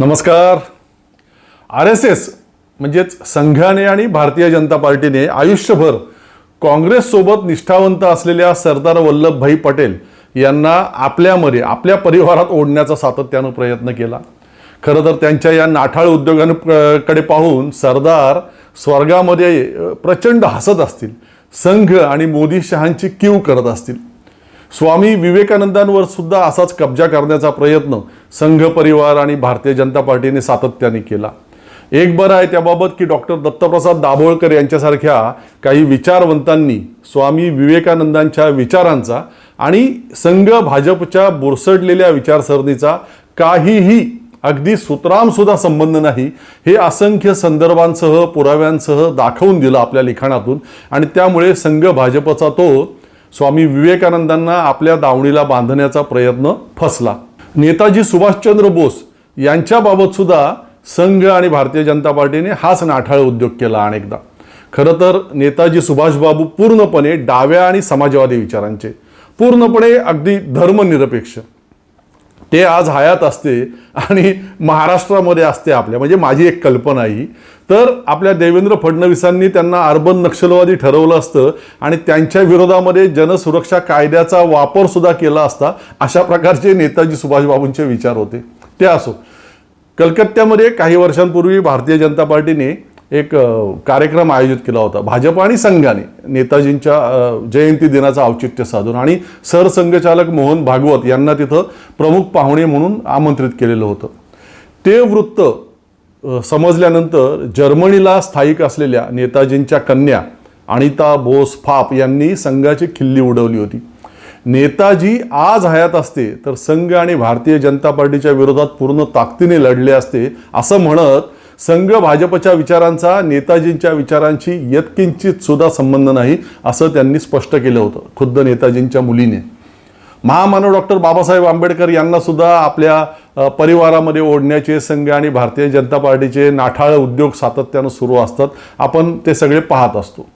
नमस्कार. R S S म्हणजेच संघाने आणि भारतीय जनता पार्टीने आयुष्यभर काँग्रेससोबत निष्ठावंत असलेल्या सरदार वल्लभभाई पटेल यांना आपल्यामध्ये आपल्या परिवारात ओढण्याचा सातत्यानं प्रयत्न केला. खरं तर त्यांच्या या नाठाळ उद्योगांकडे पाहून सरदार स्वर्गामध्ये प्रचंड हसत असतील. संघ आणि मोदी शहांची कीव करत असतील. स्वामी विवेकानंदांवर सुद्धा असाच कब्जा करण्याचा प्रयत्न संघ परिवार आणि भारतीय जनता पार्टीने सातत्याने केला. एक बरं आहे त्याबाबत की डॉक्टर दत्तप्रसाद दाभोळकर यांच्यासारख्या काही विचारवंतांनी स्वामी विवेकानंदांच्या विचारांचा आणि संघ भाजपच्या बुरसडलेल्या विचारसरणीचा काहीही अगदी सुतरामसुद्धा संबंध नाही हे असंख्य संदर्भांसह पुराव्यांसह दाखवून दिलं आपल्या लिखाणातून. आणि त्यामुळे संघ भाजपचा तो स्वामी विवेकानंदांना आपल्या दावणीला बांधण्याचा प्रयत्न फसला. नेताजी सुभाषचंद्र बोस यांच्याबाबत सुद्धा संघ आणि भारतीय जनता पार्टीने हाच नाठाळ उद्योग केला अनेकदा. खरं तर नेताजी सुभाषबाबू पूर्णपणे डाव्या आणि समाजवादी विचारांचे. पूर्णपणे अगदी धर्मनिरपेक्ष. ते आज हयात असते आणि महाराष्ट्रामध्ये असते आपल्या. म्हणजे माझी एक कल्पना ही. तर आपल्या देवेंद्र फडणवीसांनी त्यांना अर्बन नक्षलवादी ठरवलं असतं आणि त्यांच्या विरोधामध्ये जनसुरक्षा कायद्याचा वापर सुद्धा केला असता अशा प्रकारचे नेताजी सुभाषबाबूंचे विचार होते. ते असो. कलकत्त्यामध्ये काही वर्षांपूर्वी भारतीय जनता पार्टीने एक कार्यक्रम आयोजित केला होता. भाजप आणि संघाने नेताजींच्या जयंती दिनाचं औचित्य साधून आणि सरसंघचालक मोहन भागवत यांना तिथं प्रमुख पाहुणे म्हणून आमंत्रित केलेलं होतं. ते वृत्त समजल्यानंतर जर्मनीला स्थायिक असलेल्या नेताजींच्या कन्या अनिता बोस फाप यांनी संघाची खिल्ली उडवली होती. नेताजी आज हयात असते तर संघ आणि भारतीय जनता पार्टीच्या विरोधात पूर्ण ताकदीने लढले असते असं म्हणत संघ भाजपच्या विचारांचा नेताजींच्या विचारांशी यत्किंचित सुद्धा संबंध नाही असं त्यांनी स्पष्ट केलं होतं खुद्द नेताजींच्या मुलीने. महामानव डॉक्टर बाबासाहेब आंबेडकर यांना सुद्धा आपल्या परिवारामध्ये ओढण्याचे संघ आणि भारतीय जनता पार्टीचे नाठाळ उद्योग सातत्यानं सुरू असतात. आपण ते सगळे पाहत असतो.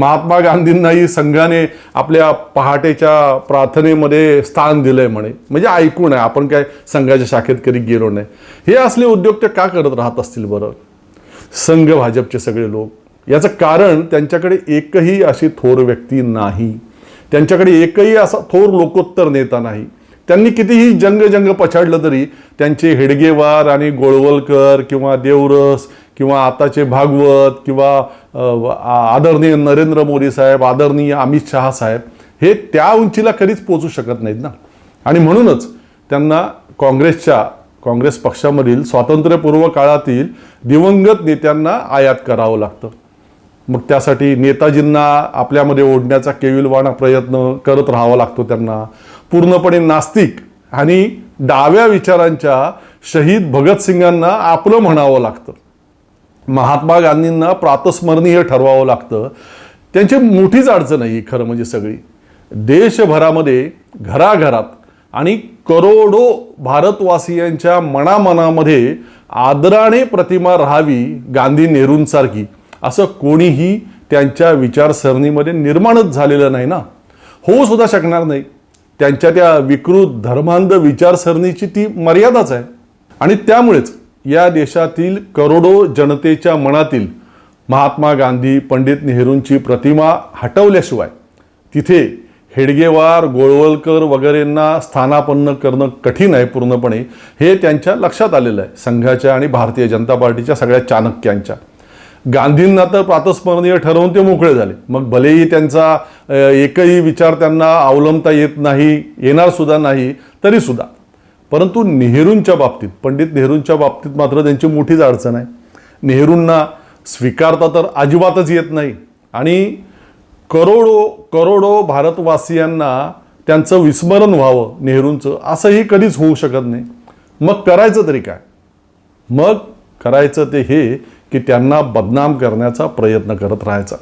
महात्मा गांधींनाही संघाने आपल्या पहाटेच्या प्रार्थनेमध्ये स्थान दिलंय म्हणे. म्हणजे ऐकून आहे आपण काय संघाच्या शाखेत कधी गेलो नाही. हे असले उद्योग ते का करत राहत असतील बरं? संघ भाजपचे सगळे लोक. याचं कारण त्यांच्याकडे एकही अशी थोर व्यक्ती नाही. त्यांच्याकडे एकही असा थोर लोकोत्तर नेता नाही. त्यांनी कितीही जंग जंग पछाडलं तरी त्यांचे हेडगेवार आणि गोळवलकर किंवा देवरस किंवा आताचे भागवत किंवा आदरणीय नरेंद्र मोदी साहेब आदरणीय अमित शहा साहेब हे त्या उंचीला कधीच पोचू शकत नाहीत ना. आणि म्हणूनच त्यांना काँग्रेसच्या काँग्रेस पक्षामधील स्वातंत्र्यपूर्व काळातील दिवंगत नेत्यांना आयात करावं लागतं. मग त्यासाठी नेताजींना आपल्यामध्ये ओढण्याचा केविलवाणा प्रयत्न करत राहावा लागतो त्यांना. पूर्णपणे नास्तिक आणि डाव्या विचारांच्या शहीद भगतसिंगांना आपलं म्हणावं लागतं. महात्मा गांधींना प्रातस्मरणीय ठरवावं लागतं. त्यांची मोठीच अडचण आहे ही खरं म्हणजे सगळी. देशभरामध्ये घराघरात आणि करोडो भारतवासियांच्या मनामनामध्ये आदराने प्रतिमा राहावी गांधी नेहरूंसारखी. असं कोणीही त्यांच्या विचारसरणीमध्ये निर्माणच झालेलं नाही ना. होऊ सुद्धा शकणार नाही. त्यांच्या त्या विकृत धर्मांध विचारसरणीची ती मर्यादाच आहे. आणि त्यामुळेच या देशातील करोडो जनतेच्या मनातील महात्मा गांधी पंडित नेहरूंची प्रतिमा हटवल्याशिवाय तिथे हेडगेवार गोळवलकर वगैरेंना स्थानापन्न करणं कठीण आहे पूर्णपणे हे त्यांच्या लक्षात आलेलं आहे. संघाच्या आणि भारतीय जनता पार्टीच्या सगळ्या चाणक्यांच्या. गांधींना तर प्रातस्मरणीय ठरवून ते मोकळे झाले. मग भलेही त्यांचा एकही विचार त्यांना अवलंबता येत नाही येणार सुद्धा नाही तरीसुद्धा परंतु नेहरूंच्या बाबतीत पंडित नेहरूंच्या बाबतीत मात्र त्यांची मोठीच अडचण आहे. नेहरूंना स्वीकारता तर अजिबातच येत नाही. आणि करोडो करोडो भारतवासियांना त्यांचं विस्मरण व्हावं नेहरूंचं असंही कधीच होऊ शकत नाही. मग करायचं तरी काय? मग करायचं ते हे की त्यांना बदनाम करण्याचा प्रयत्न करत राहायचा.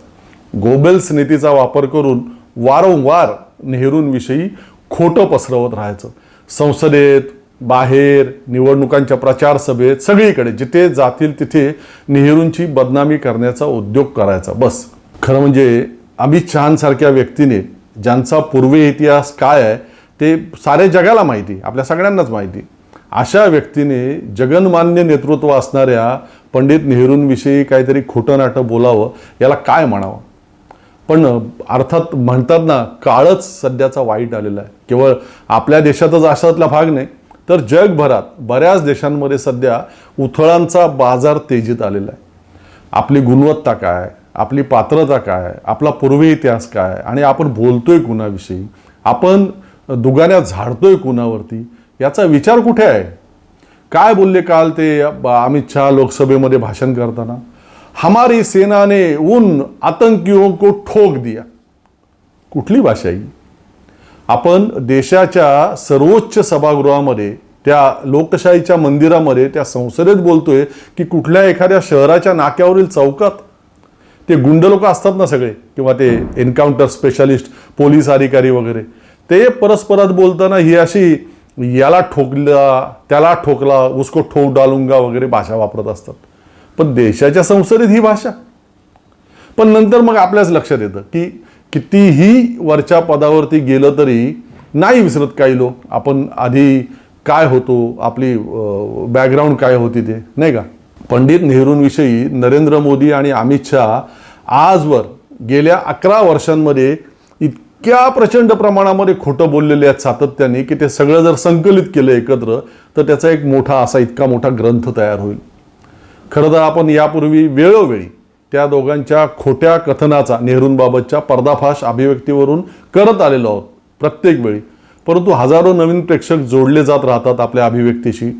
गोबेल्स नीतीचा वापर करून वारंवार नेहरूंविषयी खोटं पसरवत राहायचं. संसदेत बाहेर निवडणुकांच्या प्रचार सभेत सगळीकडे जिथे जातील तिथे नेहरूंची बदनामी करण्याचा उद्योग करायचा. बस. खरं म्हणजे अमित शहांसारख्या व्यक्तीने ज्यांचा पूर्वी इतिहास काय आहे ते साऱ्या जगाला माहिती आपल्या सगळ्यांनाच माहिती. अशा व्यक्तीने जगनमान्य नेतृत्व असणाऱ्या पंडित नेहरूंविषयी काहीतरी खोटं नाटं बोलावं याला काय म्हणावं? पण अर्थात म्हणतात ना काळच सध्याचा वाईट आलेला आहे. केवळ आपल्या देशातच अशातला भाग नाही तर जगभरात बऱ्याच देशांमध्ये सध्या उथळांचा बाजार तेजीत आलेला आहे. आपली गुणवत्ता काय? आपली पात्रता काय? आपला पूर्वी इतिहास काय? आणि आपण बोलतोय कुणाविषयी? आपण दुगाऱ्या झाडतोय कुणावरती? याचा विचार कुठे आहे? काय बोलले काल ते अमित शहा लोकसभेमध्ये भाषण करताना? हमारी सेनाने उन आतंकियों को ठोक दिया. कुठली भाषा ही? आपण देशाच्या सर्वोच्च सभागृहामध्ये त्या लोकशाहीच्या मंदिरामध्ये त्या संसदेत बोलतोय की कुठल्या एखाद्या शहराच्या नाक्यावरील चौकात ते गुंड लोक असतात ना सगळे किंवा ते एन्काउंटर स्पेशालिस्ट पोलीस अधिकारी वगैरे ते परस्परात बोलताना ही अशी याला ठोकला त्याला ठोकला उसको ठोक डालुंगा वगैरे भाषा वापरत असतात. पण देशाच्या संसदेत ही भाषा. पण नंतर मग आपल्याच लक्षात येतं की कितीही वरच्या पदावरती गेलं तरी नाही विसरत काही लोक. आपण आधी काय होतो आपली बॅकग्राऊंड काय होती ते नाही का? पंडित नेहरूंविषयी नरेंद्र मोदी आणि अमित शहा आजवर गेल्या अकरा वर्षांमध्ये इतक्या प्रचंड प्रमाणामध्ये खोटं बोललेले आहेत सातत्याने की ते सगळं जर संकलित केलं एकत्र तर त्याचा एक मोठा असा इतका मोठा ग्रंथ तयार होईल. खरं तर आपण यापूर्वी वेळोवेळी त्या दोघांच्या खोट्या कथनाचा नेहरूंबाबतच्या पर्दाफाश अभिव्यक्तीवरून करत आलेलो आहोत प्रत्येक वेळी. परंतु हजारो नवीन प्रेक्षक जोडले जात राहतात आपल्या अभिव्यक्तीशी.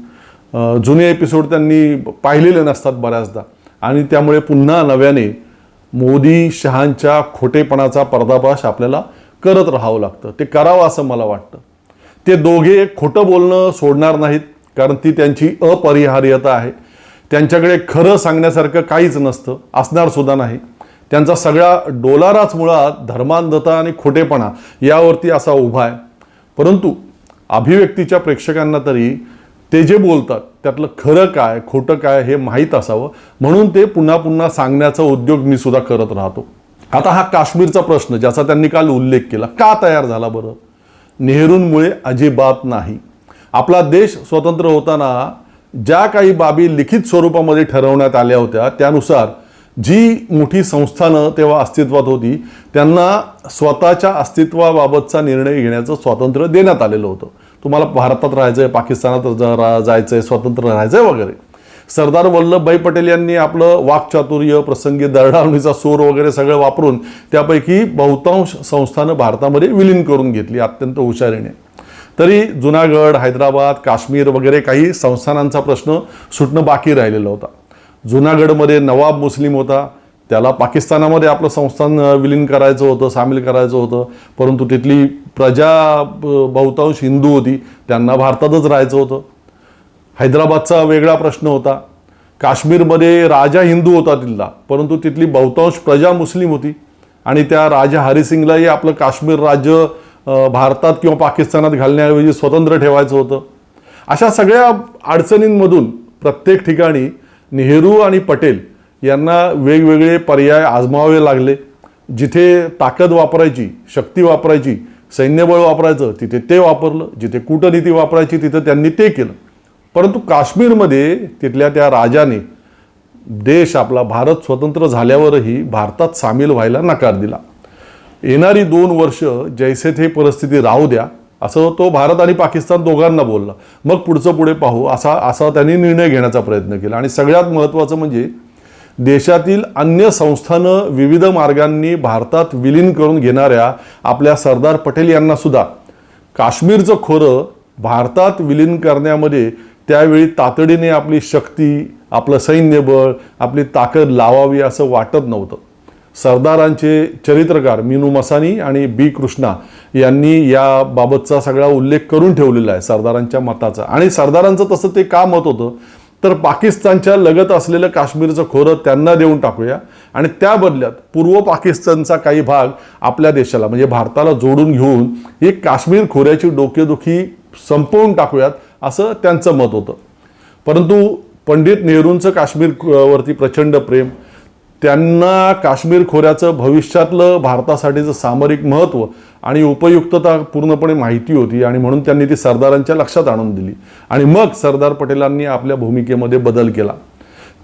जुने एपिसोड त्यांनी पाहिलेले नसतात बऱ्याचदा. आणि त्यामुळे पुन्हा नव्याने मोदी शहांच्या खोटेपणाचा पर्दाफाश आपल्याला करत राहावं लागतं. ते करावं असं मला वाटतं. ते दोघे खोटं बोलणं सोडणार नाहीत कारण ती त्यांची अपरिहार्यता आहे. त्यांच्याकडे खरं सांगण्यासारखं काहीच नसतं असणार सुद्धा नाही. त्यांचा सगळा डोलाराच मुळात धर्मांधता आणि खोटेपणा यावरती असा उभा आहे. परंतु अभिव्यक्तीच्या प्रेक्षकांना तरी ते जे बोलतात त्यातलं खरं काय खोटं काय हे माहीत असावं. म्हणून ते पुन्हा पुन्हा सांगण्याचा उद्योग मी सुद्धा करत राहतो. आता हा काश्मीरचा प्रश्न ज्याचा त्यांनी काल उल्लेख केला का तयार झाला बरं? नेहरूंमुळे अजिबात नाही. आपला देश स्वतंत्र होताना ज्या काही बाबी लिखित स्वरूपामध्ये ठरवण्यात आल्या होत्या त्यानुसार जी मोठी संस्थानं तेव्हा अस्तित्वात होती त्यांना स्वतःच्या अस्तित्वाबाबतचा निर्णय घेण्याचं स्वातंत्र्य देण्यात आलेलं होतं. तुम्हाला भारतात राहायचं आहे पाकिस्तानात जा- जायचं आहे स्वतंत्र राहायचं आहे वगैरे. सरदार वल्लभभाई पटेल यांनी आपलं वाक्चातुर्य प्रसंगी दरडावणीचा सूर वगैरे सगळं वापरून त्यापैकी बहुतांश संस्थानं भारतामध्ये विलीन करून घेतली अत्यंत हुशारीने. तरी जुनागड हैदराबाद काश्मीर वगैरे काही संस्थानांचा प्रश्न सुटणं बाकी राहिलेला होता. जुनागडमध्ये नवाब मुस्लिम होता. त्याला पाकिस्तानामध्ये आपलं संस्थान विलीन करायचं होतं सामील करायचं होतं. परंतु तिथली प्रजा बहुतांश हिंदू होती. त्यांना भारतातच राहायचं होतं. हैदराबादचा वेगळा प्रश्न होता. काश्मीरमध्ये राजा हिंदू होता तिथला. परंतु तिथली बहुतांश प्रजा मुस्लिम होती. आणि त्या राजा हरिसिंगलाही आपलं काश्मीर राज्य भारतात किंवा पाकिस्तानात घालण्याऐवजी स्वतंत्र ठेवायचं होतं. अशा सगळ्या अडचणींमधून प्रत्येक ठिकाणी नेहरू आणि पटेल यांना वेगवेगळे पर्याय आजमावे लागले. जिथे ताकद वापरायची शक्ती वापरायची सैन्यबळ वापरायचं तिथे ते वापरलं. जिथे कूटनीती वापरायची तिथं त्यांनी ते केलं. परंतु काश्मीरमध्ये तिथल्या त्या राजाने देश आपला भारत स्वतंत्र झाल्यावरही भारतात सामील व्हायला नकार दिला. येणारी दोन वर्ष जैसे थे परिस्थिती राहू द्या. असं तो भारत आणि पाकिस्तान दोघांना बोलला. मग पुढचं पुढे पाहू. असा असा त्यांनी निर्णय घेण्याचा प्रयत्न केला. आणि सगळ्यात महत्त्वाचं म्हणजे देशातील अन्य संस्थानं विविध मार्गांनी भारतात विलीन करून घेणाऱ्या आपल्या सरदार पटेल यांनासुद्धा काश्मीरचं खोरं भारतात विलीन करण्यामध्ये त्यावेळी तातडीने आपली शक्ती आपलं सैन्यबळ आपली ताकद लावावी असं वाटत नव्हतं. सरदारांचे चरित्रकार मीनू मसानी आणि बी कृष्णा यांनी याबाबतचा सगळा उल्लेख करून ठेवलेला आहे सरदारांच्या मताचा. आणि सरदारांचं तसं ते का मत होतं? तर पाकिस्तानच्या लगत असलेलं काश्मीरचं खोरं त्यांना देऊन टाकूया. आणि त्या बदल्यात पूर्व पाकिस्तानचा काही भाग आपल्या देशाला म्हणजे भारताला जोडून घेऊन ही काश्मीर खोऱ्याची डोकेदुखी संपवून टाकूयात असं त्यांचं मत होतं. परंतु पंडित नेहरूंचं काश्मीर वरती प्रचंड प्रेम त्यांना काश्मीर खोऱ्याचं भविष्यातलं भारतासाठीचं सामरिक महत्त्व आणि उपयुक्तता पूर्णपणे माहिती होती आणि म्हणून त्यांनी ती सरदारांच्या लक्षात आणून दिली. आणि मग सरदार पटेलांनी आपल्या भूमिकेमध्ये बदल केला.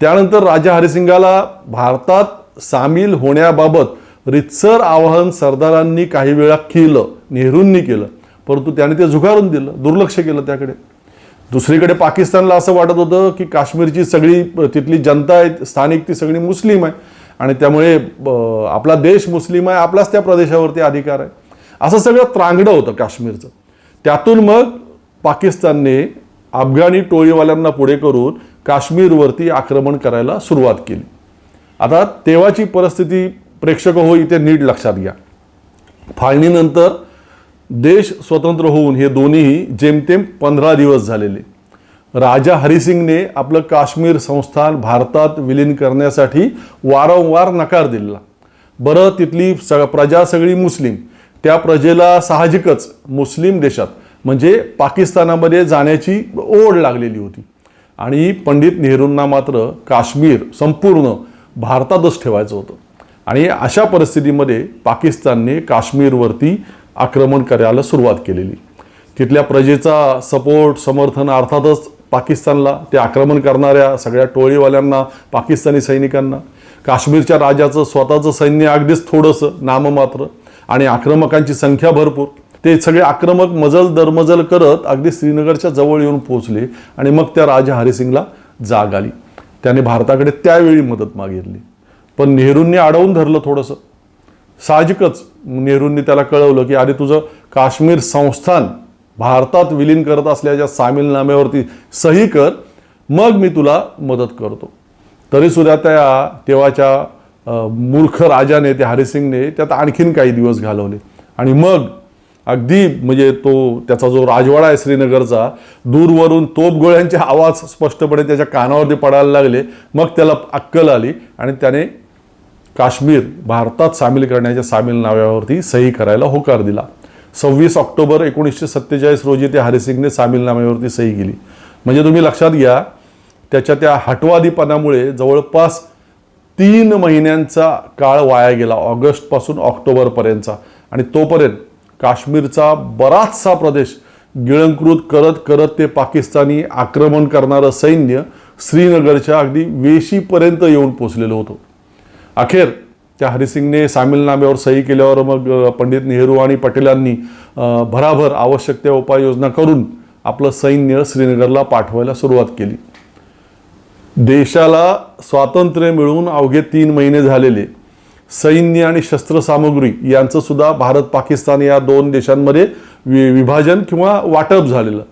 त्यानंतर राजा हरिसिंगाला भारतात सामील होण्याबाबत रितसर आवाहन सरदारांनी काही वेळा केलं नेहरूंनी केलं. परंतु त्याने ते झुगारून दिलं दुर्लक्ष केलं त्याकडे. दुसरीकडे पाकिस्तानला असं वाटत होतं की काश्मीरची सगळी तिथली जनता आहे स्थानिक ती सगळी मुस्लिम आहे. आणि त्यामुळे आपला देश मुस्लिम आहे आपलाच त्या प्रदेशावरती अधिकार आहे. असं सगळं त्रांगडं होतं काश्मीरचं. त्यातून मग पाकिस्तानने अफगाणी टोळीवाल्यांना पुढे करून काश्मीरवरती आक्रमण करायला सुरुवात केली. आता तेव्हाची परिस्थिती प्रेक्षक हो इथे नीट लक्षात घ्या. फाळणीनंतर देश स्वतंत्र होऊन हे दोन्हीही जेमतेम पंधरा दिवस झालेले. राजा हरिसिंगने आपलं काश्मीर संस्थान भारतात विलीन करण्यासाठी वारंवार नकार दिला. बरं तिथली सग प्रजा सगळी मुस्लिम. त्या प्रजेला साहजिकच मुस्लिम देशात म्हणजे पाकिस्तानामध्ये जाण्याची ओढ लागलेली होती. आणि पंडित नेहरूंना मात्र काश्मीर संपूर्ण भारतातच ठेवायचं होतं. आणि अशा परिस्थितीमध्ये पाकिस्तानने काश्मीरवरती आक्रमण करायला सुरुवात केलेली. तिथल्या प्रजेचा सपोर्ट समर्थन अर्थातच पाकिस्तानला ते आक्रमण करणाऱ्या सगळ्या टोळीवाल्यांना पाकिस्तानी सैनिकांना. काश्मीरच्या राजाचं स्वतःचं सैन्य अगदीच थोडंसं नाममात्र आणि आक्रमकांची संख्या भरपूर. ते सगळे आक्रमक मजल दरमजल करत अगदी श्रीनगरच्या जवळ येऊन पोहोचले आणि मग त्या राजा हरिसिंगला जाग आली. त्याने भारताकडे त्यावेळी मदत मागितली. पण नेहरूंनी अडवून धरलं थोडंसं. साहजिकच नेहरूंनी त्याला कळवलं की अरे तुझं काश्मीर संस्थान भारतात विलीन करत असल्याच्या सामीलनाम्यावरती सही कर मग मी तुला मदत करतो. तरीसुद्धा त्या तेव्हाच्या मूर्ख राजाने त्या हरिसिंगने त्यात आणखीन काही दिवस घालवले. आणि मग अगदी म्हणजे तो त्याचा जो राजवाडा आहे श्रीनगरचा दूरवरून तोपगोळ्यांचे आवाज स्पष्टपणे त्याच्या कानावरती पडायला लागले. मग त्याला अक्कल आली आणि त्याने काश्मीर भारतात सामील करण्याच्या सामील नाव्यावरती सही करायला होकार दिला. सव्वीस ऑक्टोबर एकोणीसशे सत्तेचाळीस रोजी त्या हरिसिंगने सामीलनाम्यावरती सही केली. म्हणजे तुम्ही लक्षात घ्या त्याच्या त्या हटवादीपणामुळे जवळपास तीन महिन्यांचा काळ वाया गेला ऑगस्टपासून ऑक्टोबरपर्यंतचा. आणि तोपर्यंत काश्मीरचा बराचसा प्रदेश गिळंकृत करत करत ते पाकिस्तानी आक्रमण करणारं सैन्य श्रीनगरच्या अगदी वेशीपर्यंत येऊन पोचलेलं होतं. अखेर त्या हरिसिंगने सामीलनाम्यावर सही केल्यावर मग पंडित नेहरू आणि पटेलांनी भराभर आवश्यक त्या उपाययोजना करून आपलं सैन्य श्रीनगरला पाठवायला सुरुवात केली. देशाला स्वातंत्र्य मिळून अवघे तीन महिने झालेले. सैन्य आणि शस्त्रसामुग्री यांचं सुद्धा भारत पाकिस्तान या दोन देशांमध्ये वि विभाजन किंवा वाटप झालेलं.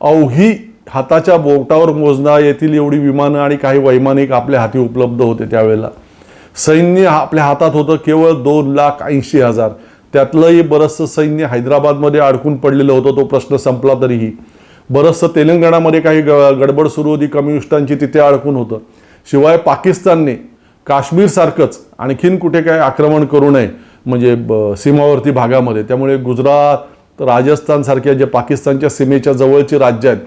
अवघी हाताच्या बोटावर मोजणा येथील एवढी विमानं आणि काही वैमानिक आपल्या हाती उपलब्ध होते त्यावेळेला. सैन्य आपल्या हातात होतं केवळ दोन लाख ऐंशी हजार. त्यातलंही बरंचसं सैन्य हैदराबादमध्ये अडकून पडलेलं होतं तो प्रश्न संपला तरीही. बरंचसं तेलंगणामध्ये काही ग- गडबड सुरू होती कम्युनिस्टांची तिथे अडकून होतं. शिवाय पाकिस्तानने काश्मीरसारखंच आणखीन कुठे काय आक्रमण करू नये म्हणजे ब- सीमावर्ती भागामध्ये. त्यामुळे गुजरात राजस्थानसारख्या जे पाकिस्तानच्या सीमेच्या जवळची राज्य आहेत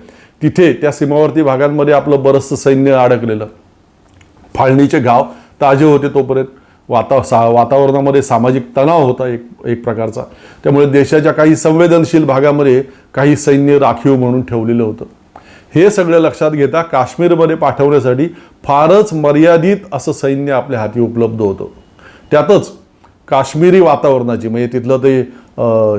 तिथे त्या सीमावर्ती भागांमध्ये आपलं बरंचसं सैन्य अडकलेलं. फाळणीचे गाव ताजे होते तोपर्यंत. वाता सा वातावरणामध्ये सामाजिक तणाव होता एक एक प्रकारचा. त्यामुळे देशाच्या काही संवेदनशील भागामध्ये काही सैन्य राखीव म्हणून ठेवलेलं होतं. हे सगळं लक्षात घेता काश्मीरमध्ये पाठवण्यासाठी फारच मर्यादित असं सैन्य आपल्या हाती उपलब्ध होतं. त्यातच काश्मीरी वातावरणाची म्हणजे तिथलं ते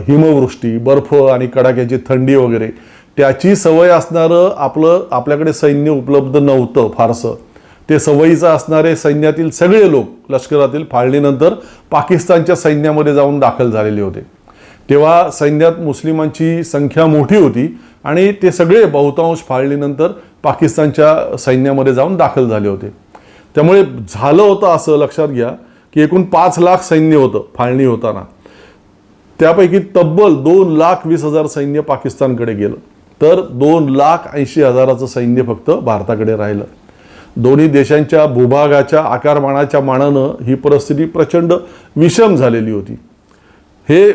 हिमवृष्टी बर्फ आणि कडाक्याची थंडी वगैरे त्याची सवय असणारं आपलं आपल्याकडे सैन्य उपलब्ध नव्हतं फारसं. ते सवयीचं असणारे सैन्यातील सगळे लोक लष्करातील फाळणीनंतर पाकिस्तानच्या सैन्यामध्ये जाऊन दाखल झालेले होते. तेव्हा सैन्यात मुस्लिमांची संख्या मोठी होती आणि ते सगळे बहुतांश फाळणीनंतर पाकिस्तानच्या सैन्यामध्ये जाऊन दाखल झाले होते. त्यामुळे झालं होतं असं लक्षात घ्या की एकूण पाच लाख सैन्य होतं फाळणी होताना. त्यापैकी तब्बल दोन लाख वीस हजार सैन्य पाकिस्तानकडे गेलं. तर दोन लाख ऐंशी हजाराचं सैन्य फक्त भारताकडे राहिलं. दोन्ही देशांच्या भूभागाच्या आकारमानाच्या मानानं ही परिस्थिती प्रचंड विषम झालेली होती. हे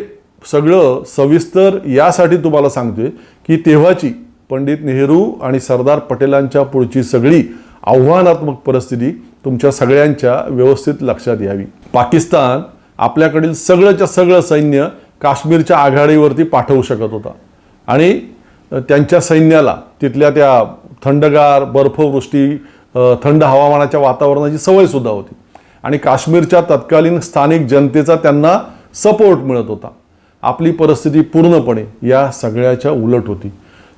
सगळं सविस्तर यासाठी तुम्हाला सांगतोय की तेव्हाची पंडित नेहरू आणि सरदार पटेलांच्या पुढची सगळी आव्हानात्मक परिस्थिती तुमच्या सगळ्यांच्या व्यवस्थित लक्षात यावी. पाकिस्तान आपल्याकडील सगळंच्या सगळं सैन्य काश्मीरच्या आघाडीवरती पाठवू शकत होता. आणि त्यांच्या सैन्याला तिथल्या त्या थंडगार बर्फवृष्टी थंड हवामानाच्या वातावरणाची सवयसुद्धा होती. आणि काश्मीरच्या तत्कालीन स्थानिक जनतेचा त्यांना सपोर्ट मिळत होता. आपली परिस्थिती पूर्णपणे या सगळ्याच्या उलट होती.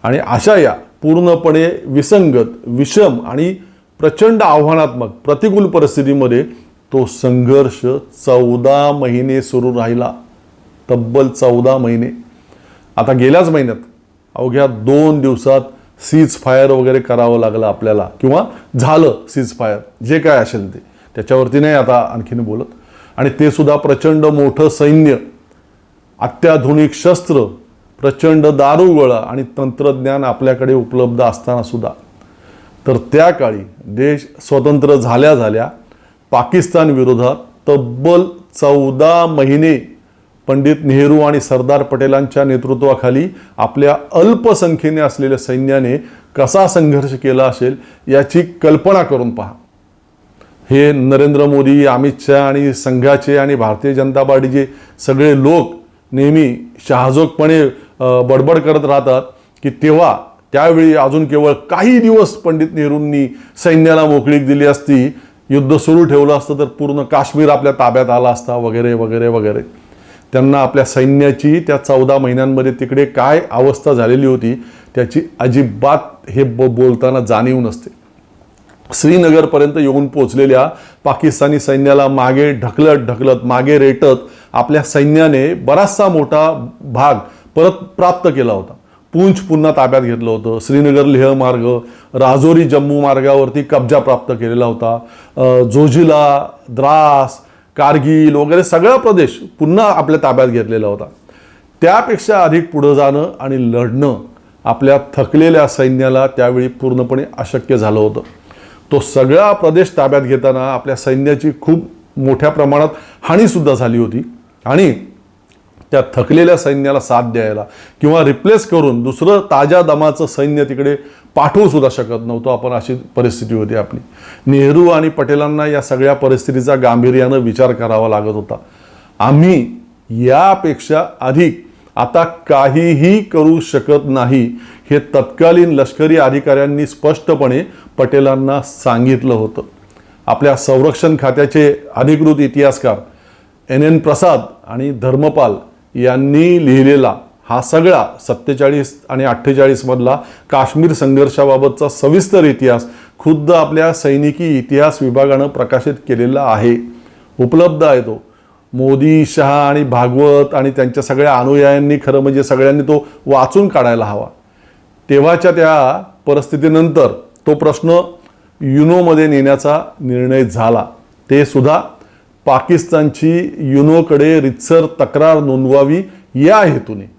आणि अशा या पूर्णपणे विसंगत विषम आणि प्रचंड आव्हानात्मक प्रतिकूल परिस्थितीमध्ये तो संघर्ष चौदा महिने सुरू राहिला. तब्बल चौदा महिने. आता गेल्याच महिन्यात अवघ्या दोन दिवसात सीज फायर वगैरे करावं लागलं आपल्याला किंवा झालं सीज फायर जे काय असेल ते. त्याच्यावरती नाही आता आणखीन बोलत. आणि ते सुद्धा प्रचंड मोठं सैन्य अत्याधुनिक शस्त्र प्रचंड दारुगोळा आणि तंत्रज्ञान आपल्याकडे उपलब्ध असताना सुद्धा. तर त्या काळी देश स्वतंत्र झाल्या झाल्या पाकिस्तान विरोधात तब्बल चौदा महिने पंडित नेहरू आणि सरदार पटेलांच्या नेतृत्वाखाली आपल्या अल्पसंख्येने असलेल्या सैन्याने कसा संघर्ष केला असेल याची कल्पना करून पहा. हे नरेंद्र मोदी अमित शहा आणि संघाचे आणि भारतीय जनता पार्टीचे सगळे लोक नेहमी शहाजोगपणे बडबड करत राहतात की तेव्हा त्यावेळी अजून केवळ काही दिवस पंडित नेहरूंनी सैन्याला मोकळीक दिली असती युद्ध सुरू ठेवलं असतं तर पूर्ण काश्मीर आपल्या ताब्यात आला असता वगैरे वगैरे वगैरे. त्यांना आपल्या सैन्याची त्या चौदा महिन्यांमध्ये तिकडे काय अवस्था झालेली होती त्याची अजिबात हे ब बोलताना जाणीव नसते. श्रीनगरपर्यंत येऊन पोचलेल्या पाकिस्तानी सैन्याला मागे ढकलत ढकलत मागे रेटत आपल्या सैन्याने बराचसा मोठा भाग परत प्राप्त केला होता. पूंछ पुन्हा ताब्यात घेतलं होतं. श्रीनगर लेह मार्ग राजौरी जम्मू मार्गावरती कब्जा प्राप्त केलेला होता. जोजिला द्रास कारगिल वगैरे सगळा प्रदेश पुन्हा आपल्या ताब्यात घेतलेला होता. त्यापेक्षा अधिक पुढं जाणं आणि लढणं आपल्या थकलेल्या सैन्याला त्यावेळी पूर्णपणे अशक्य झालं होतं. तो सगळा प्रदेश ताब्यात घेताना आपल्या सैन्याची खूप मोठ्या प्रमाणात हानीसुद्धा झाली होती. आणि त्या थकलेल्या सैन्याला साथ द्यायला किंवा रिप्लेस करून दुसरं ताज्या दमाचं सैन्य तिकडे पाठवू सुद्धा शकत नव्हतो आपण अशी परिस्थिती होती आपली. नेहरू आणि पटेलांना या सगळ्या परिस्थितीचा गांभीर्यानं विचार करावा लागत होता. आम्ही यापेक्षा अधिक आता काहीही करू शकत नाही हे तत्कालीन लष्करी अधिकाऱ्यांनी स्पष्टपणे पटेलांना सांगितलं होतं. आपल्या संरक्षण खात्याचे अधिकृत इतिहासकार एन एन प्रसाद आणि धर्मपाल यांनी लिहिलेला हा सगळा सत्तेचाळीस आणि अठ्ठेचाळीसमधला काश्मीर संघर्षाबाबतचा सविस्तर इतिहास खुद्द आपल्या सैनिकी इतिहास विभागानं प्रकाशित केलेला आहे. उपलब्ध आहे तो. मोदी शहा आणि भागवत आणि त्यांच्या सगळ्या अनुयायांनी खरं म्हणजे सगळ्यांनी तो वाचून काढायला हवा. तेव्हाच्या त्या परिस्थितीनंतर तो प्रश्न युनोमध्ये नेण्याचा निर्णय झाला. ते सुद्धा पाकिस्तानची युनोकडे रितसर तक्रार नोंदवावी या हेतूने.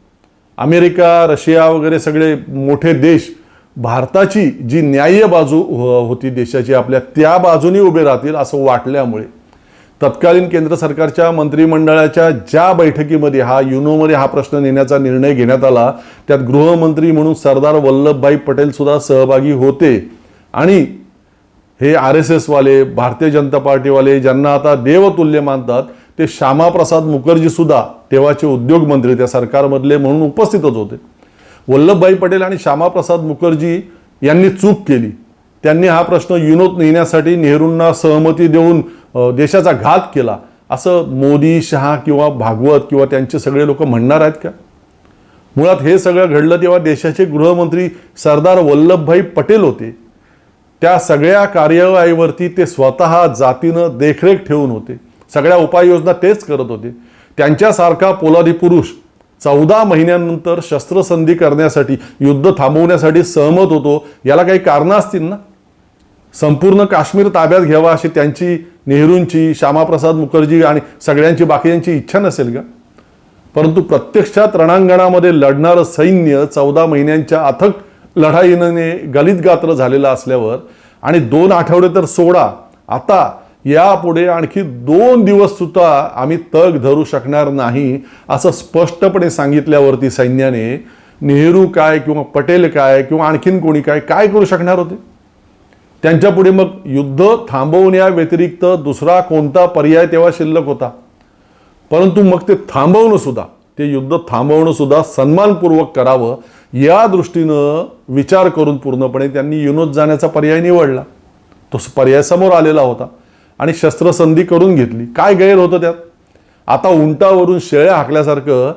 अमेरिका रशिया वगैरे सगळे मोठे देश भारताची जी न्याय्य बाजू हो, होती देशाची आपल्या त्या बाजूने उभे राहतील असं वाटल्यामुळे. तत्कालीन केंद्र सरकारच्या मंत्रिमंडळाच्या ज्या बैठकीमध्ये हा युनोमध्ये हा प्रश्न नेण्याचा निर्णय घेण्यात आला त्यात गृहमंत्री म्हणून सरदार वल्लभभाई पटेल सुद्धा सहभागी होते. आणि हे आर एस एसवाले भारतीय जनता पार्टीवाले ज्यांना आता देवतुल्य मानतात ते श्यामाप्रसाद मुखर्जीसुद्धा तेव्हाचे उद्योगमंत्री त्या सरकारमधले म्हणून उपस्थितच होते. वल्लभभाई पटेल आणि श्यामाप्रसाद मुखर्जी यांनी चूक केली. त्यांनी हा प्रश्न युनोत नेण्यासाठी नेहरूंना सहमती देऊन देशाचा घात केला. असं मोदी शहा किंवा भागवत किंवा त्यांचे सगळे लोक म्हणणार आहेत का? मुळात हे सगळं घडलं तेव्हा देशाचे गृहमंत्री सरदार वल्लभभाई पटेल होते. त्या सगळ्या कार्यवाहीवरती ते स्वतः जातीनं देखरेख ठेवून होते. सगळ्या उपाययोजना तेच करत होते. त्यांच्यासारखा पोलादी पुरुष चौदा महिन्यानंतर शस्त्रसंधी करण्यासाठी युद्ध थांबवण्यासाठी सहमत होतो याला काही कारणं असतील ना? संपूर्ण काश्मीर ताब्यात घ्यावा अशी त्यांची नेहरूंची श्यामाप्रसाद मुखर्जी आणि सगळ्यांची बाकीच्यांची इच्छा नसेल का? परंतु प्रत्यक्षात रणांगणामध्ये लढणारं सैन्य चौदा महिन्यांच्या अथक लढाईने गलित गात्र झालेलं असल्यावर आणि दोन आठवडे तर सोडा आता यापुढे आणखी दोन दिवस सुद्धा आम्ही तग धरू शकणार नाही असं स्पष्टपणे सांगितल्यावरती सैन्याने नेहरू काय किंवा पटेल काय किंवा आणखीन कोणी काय काय करू शकणार होते? त्यांच्यापुढे मग युद्ध थांबवण्या व्यतिरिक्त दुसरा कोणता पर्याय तेव्हा शिल्लक होता? परंतु मग ते थांबवणं सुद्धा ते युद्ध थांबवणं सुद्धा सन्मानपूर्वक करावं या दृष्टीनं विचार करून पूर्णपणे त्यांनी युनोत जाण्याचा पर्याय निवडला. तो स- पर्याय समोर आलेला होता आणि शस्त्रसंधी करून घेतली. काय गैर होतं त्यात? आता उंटावरून शेळ्या हाकल्यासारखं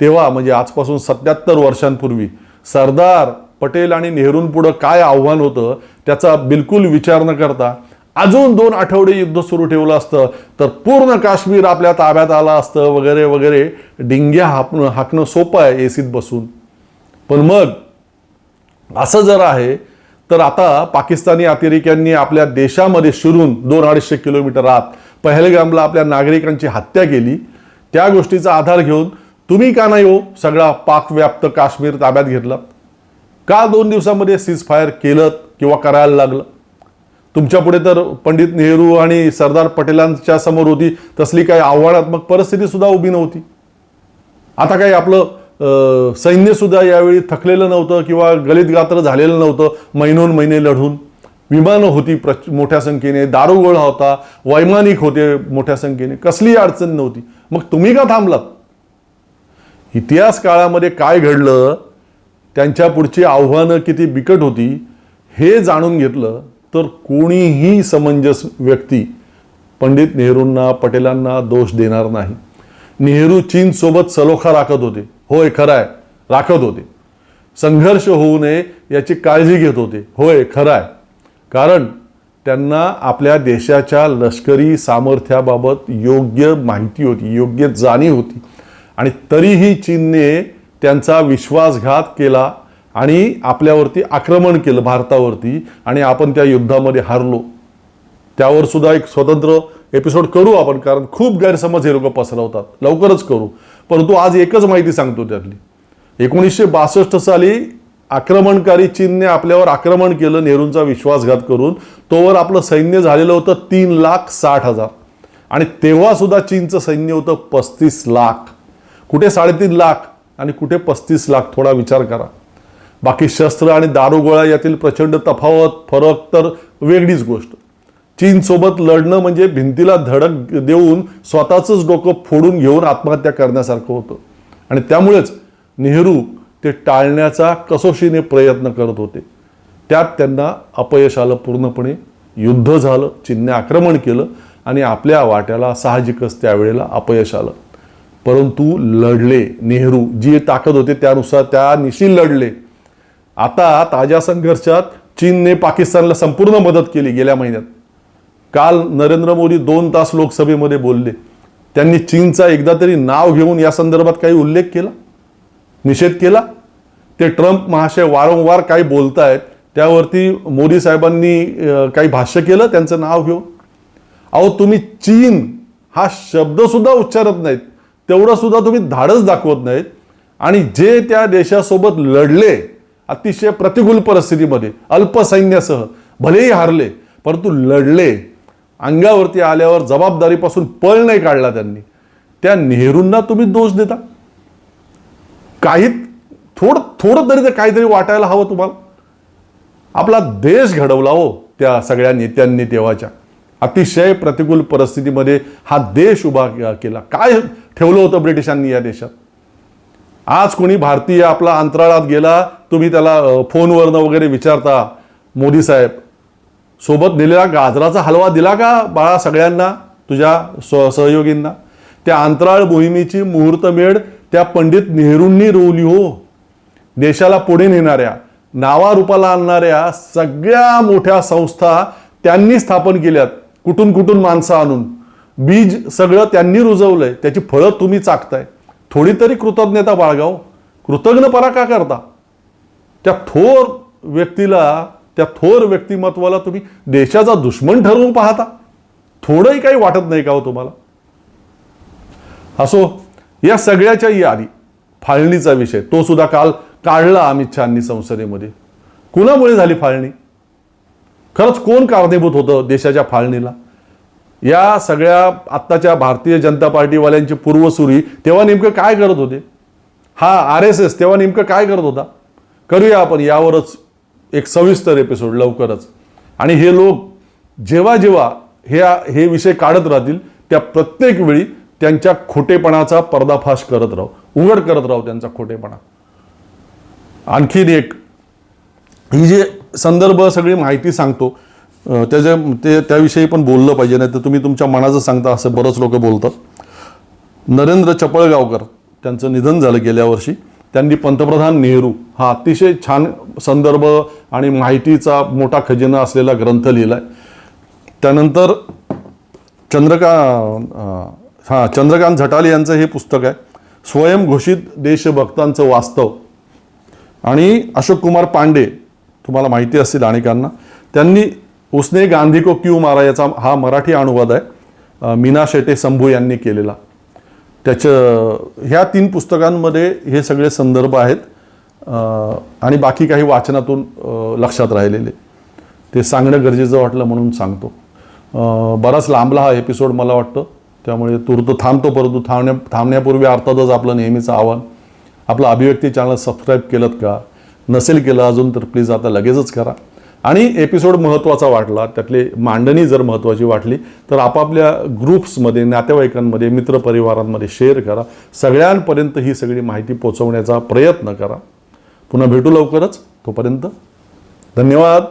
तेव्हा म्हणजे आजपासून सत्याहत्तर वर्षांपूर्वी सरदार पटेल आणि नेहरूंपुढं काय आव्हान होतं त्याचा बिलकुल विचार न करता अजून दोन आठवडे युद्ध सुरू ठेवलं असतं तर पूर्ण काश्मीर आपल्या ताब्यात आलं असतं वगैरे वगैरे. डिंग्या हाकणं हाकणं सोपं आहे एसीत बसून. पण मग असं जर आहे तर आता पाकिस्तानी अतिरेक्यांनी आपल्या देशामध्ये शिरून दोन अडीचशे किलोमीटर आत पहलगामला आपल्या नागरिकांची हत्या केली. त्या गोष्टीचा आधार घेऊन तुम्ही का नाही हो सगळा पाकव्याप्त काश्मीर ताब्यात घेतला? का दोन दिवसामध्ये सीजफायर केलं किंवा करायला लागलं? तुमच्यापुढे तर पंडित नेहरू आणि सरदार पटेलांच्या समोर होती तसली काही आव्हानात्मक परिस्थिती सुद्धा उभी नव्हती. आता काही आपलं सैन्यसुद्धा सैन्य सुद्धा यावेळी थकलेलं नव्हतं किंवा गलित गात्र झालेलं नव्हतं महिनोन महिने लढून. विमानं होती प्र मोठ्या संख्येने दारुगोळा होता वैमानिक होते मोठ्या संख्येने. कसलीही अडचण नव्हती. मग तुम्ही का थांबलात? इतिहास काळामध्ये काय घडलं त्यांच्या पुढची आव्हानं किती बिकट होती हे जाणून घेतलं तर कोणीही समंजस व्यक्ती पंडित नेहरूंना पटेलांना दोष देणार नाही. नेहरू चीनसोबत सलोखा राखत होते. होय खरं आहे राखत होते. संघर्ष होऊ नये याची काळजी घेत होते. होय खरं आहे कारण त्यांना आपल्या देशाच्या लष्करी सामर्थ्याबाबत योग्य माहिती होती योग्य जाणीव होती. आणि तरीही चीनने त्यांचा विश्वासघात केला आणि आपल्यावरती आक्रमण केलं भारतावरती आणि आपण त्या युद्धामध्ये हारलो. त्यावर सुद्धा एक स्वतंत्र एपिसोड करू आपण कारण खूप गैरसमज हे लोक पसरवतात. लवकरच करू. परंतु आज एकच माहिती सांगतो त्यातली. एकोणीसशे बासष्ट साली आक्रमणकारी चीनने आपल्यावर आक्रमण केलं नेहरूंचा विश्वासघात करून. तोवर आपलं सैन्य झालेलं होतं तीन लाख साठ हजार. आणि तेव्हासुद्धा चीनचं सैन्य होतं पस्तीस लाख. कुठे साडेतीन लाख आणि कुठे पस्तीस लाख थोडा विचार करा. बाकी शस्त्र आणि दारुगोळा यातील प्रचंड तफावत फरक तर वेगळीच गोष्ट. चीनसोबत लढणं म्हणजे भिंतीला धडक देऊन स्वतःचंच डोकं फोडून घेऊन आत्महत्या करण्यासारखं होतं. आणि त्यामुळेच नेहरू ते टाळण्याचा कसोशीने प्रयत्न करत होते. त्यात त्यांना अपयश आलं पूर्णपणे. युद्ध झालं चीनने आक्रमण केलं आणि आपल्या वाट्याला साहजिकच त्यावेळेला अपयश आलं. परंतु लढले नेहरू जी ताकद होते त्यानुसार त्या निशी लढले. आता ताज्या संघर्षात चीनने पाकिस्तानला संपूर्ण मदत केली गेल्या महिन्यात. काल नरेंद्र मोदी दोन तास लोकसभेमध्ये बोलले. त्यांनी चीनचा एकदा तरी नाव घेऊन या संदर्भात काही उल्लेख केला? निषेध केला? ते ट्रम्प महाशय वारंवार काही बोलतायत त्यावरती मोदी साहेबांनी काही भाष्य केलं त्यांचं नाव घेऊन? अहो तुम्ही चीन हा शब्दसुद्धा उच्चारत नाहीत. तेवढंसुद्धा तुम्ही धाडस दाखवत नाहीत. आणि जे त्या देशासोबत लढले अतिशय प्रतिकूल परिस्थितीमध्ये अल्पसैन्यासह भलेही हारले परंतु लढले. अंगावरती आल्यावर जबाबदारीपासून पळ नाही काढला त्यांनी. त्या नेहरूंना तुम्ही दोष देता. काही थोडं थोडं तरी ते काहीतरी वाटायला हवं तुम्हाला. आपला देश घडवला हो त्या सगळ्या नेत्यांनी तेव्हाच्या. अतिशय प्रतिकूल परिस्थितीमध्ये हा देश उभा केला. काय ठेवलं होतं ब्रिटिशांनी या देशात? आज कोणी भारतीय आपला अंतराळात गेला तुम्ही त्याला फोनवरनं वगैरे विचारता. मोदी साहेब सोबत दिलेला गाजराचा हलवा दिला का बाळा सगळ्यांना तुझ्या स सहयोगींना? त्या अंतराळ मोहिमेची मुहूर्तमेढ त्या पंडित नेहरूंनी रोवली हो. देशाला पुढे नेणाऱ्या नावारूपाला आणणाऱ्या सगळ्या मोठ्या संस्था त्यांनी स्थापन केल्यात कुठून कुठून माणसं आणून. बीज सगळं त्यांनी रुजवलंय त्याची फळं तुम्ही चाकताय. थोडी तरी कृतज्ञता बाळगाव. कृतज्ञपणा का करता? त्या थोर व्यक्तीला त्या थोर व्यक्तिमत्वाला तुम्ही देशाचा दुश्मन ठरवून पाहता. थोडंही काही वाटत नाही का हो तुम्हाला? असो या सगळ्याच्या यादी फाळणीचा विषय तो सुद्धा काल काढला अमित शहानी संसदेमध्ये. कुणामुळे झाली फाळणी? खरंच कोण कारणीभूत होतं देशाच्या फाळणीला? या सगळ्या आत्ताच्या भारतीय जनता पार्टीवाल्यांची पूर्वसुरी तेव्हा नेमकं काय करत होते? हा आर एस एस तेव्हा नेमकं काय करत होता? करूया आपण यावरच एक सविस्तर एपिसोड लवकरच. आणि हे लोक जेव्हा जेव्हा हे हे विषय काढत राहतील त्या प्रत्येक वेळी त्यांच्या खोटेपणाचा पर्दाफाश करत राहू उघड करत राहू त्यांचा खोटेपणा. आणखीन एक ही जे संदर्भ सगळी माहिती सांगतो त्याच्या ते त्याविषयी पण बोललं पाहिजे नाही तर तुम्ही तुमच्या मनाचं सांगता असं बरंच लोक बोलतात. नरेंद्र चपळगावकर त्यांचं निधन झालं गेल्या वर्षी. त्यांनी पंतप्रधान नेहरू हा अतिशय छान संदर्भ आणि माहितीचा मोठा खजिना असलेला ग्रंथ लिहिला आहे त्यानंतर चंद्रका हां चंद्रकांत झटाले यांचं हे पुस्तक आहे. स्वयंघोषित देशभक्तांचं वास्तव. आणि अशोक कुमार पांडे तुम्हाला माहिती असतील अनेकांना त्यांनी उसने गांधी को क्यू मारा याचा हा मराठी अनुवाद आहे. मीना शेटे संभू यांनी केलेला. त्याचं ह्या तीन पुस्तकांमध्ये हे सगळे संदर्भ आहेत. आणि बाकी काही वाचनातून लक्षात राहिलेले. ते सांगणं गरजेचं वाटलं म्हणून सांगतो. बराच लांबला हा एपिसोड मला वाटतं. त्यामुळे तूर्त थांबतो परंतु थांबण्या थांबण्यापूर्वी अर्थातच आपलं नेहमीचं आव्हान. आपलं अभिव्यक्ती चॅनल सबस्क्राईब केलं का? नसेल केलं अजून तर प्लीज आता लगेचच करा. आणि एपिसोड महत्त्वाचा वाटला त्यातली मांडणी जर महत्त्वाची वाटली तर आपापल्या ग्रुप्समध्ये नातेवाईकांमध्ये मित्रपरिवारांमध्ये शेअर करा. सगळ्यांपर्यंत ही सगळी माहिती पोचवण्याचा प्रयत्न करा. पुन्हा भेटू लवकरच. तोपर्यंत धन्यवाद.